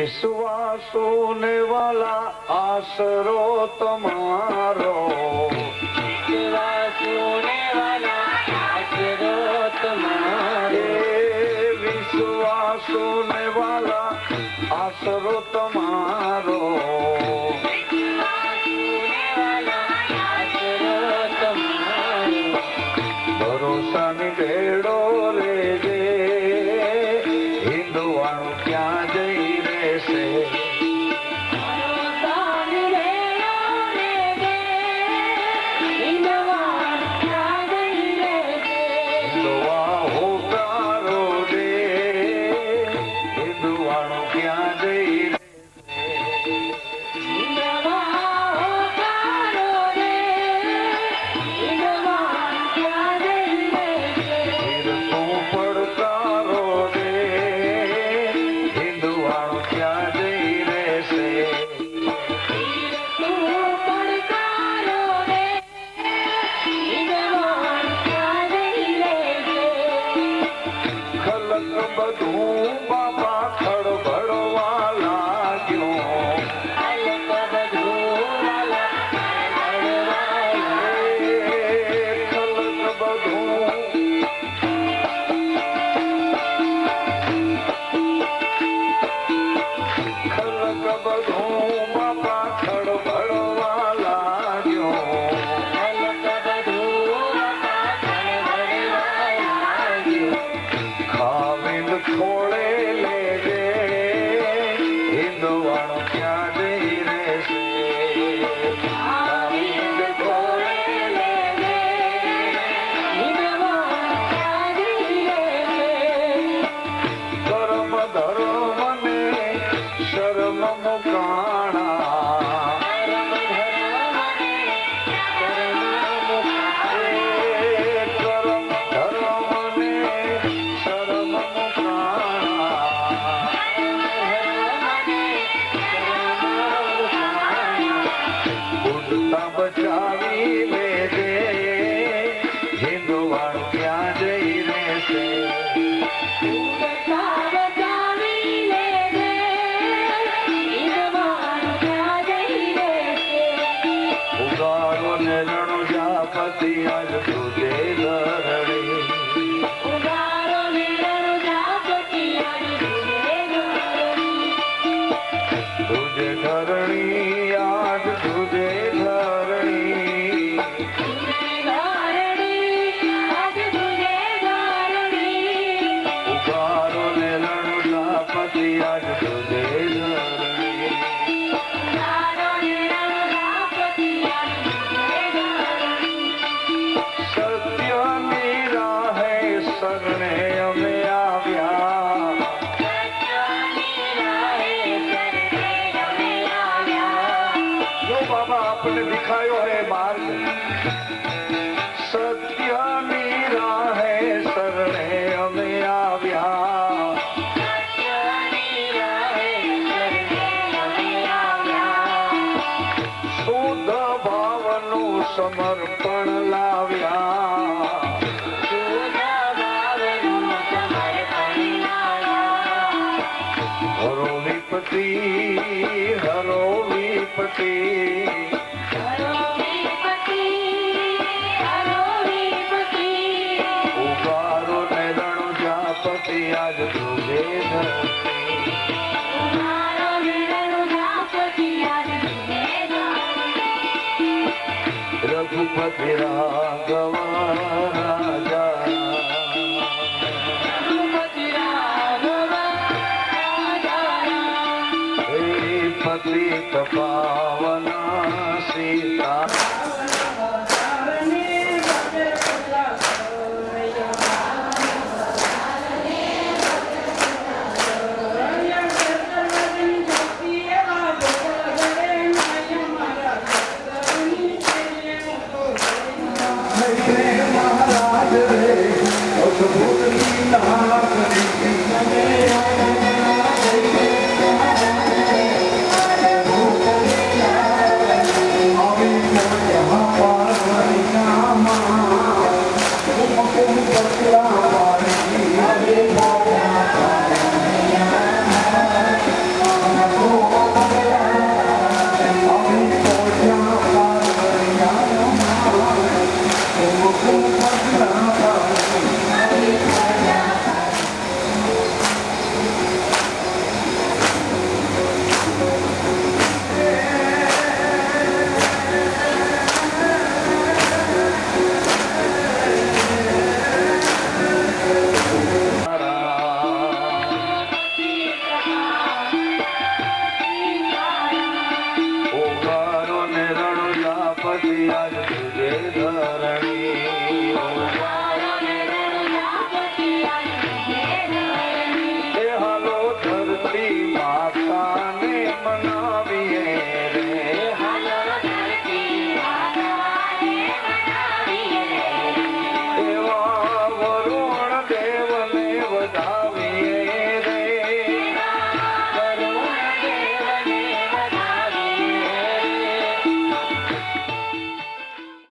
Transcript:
વિશ્વાસો ને વાલા આશરો તમારો. વિશ્વાસો ને વાલા આશરો તમારો. વિશ્વાસો ને વાલા આશરો તમારો. મોકાણા Hadi al સમર્પણ લાવ્યા. હરો વિપતિ હરો વિપતિ ઉભારો ને રણુજાપતિ આજ તુજે પતિ રાઘવા રાજા. Спасибо. राम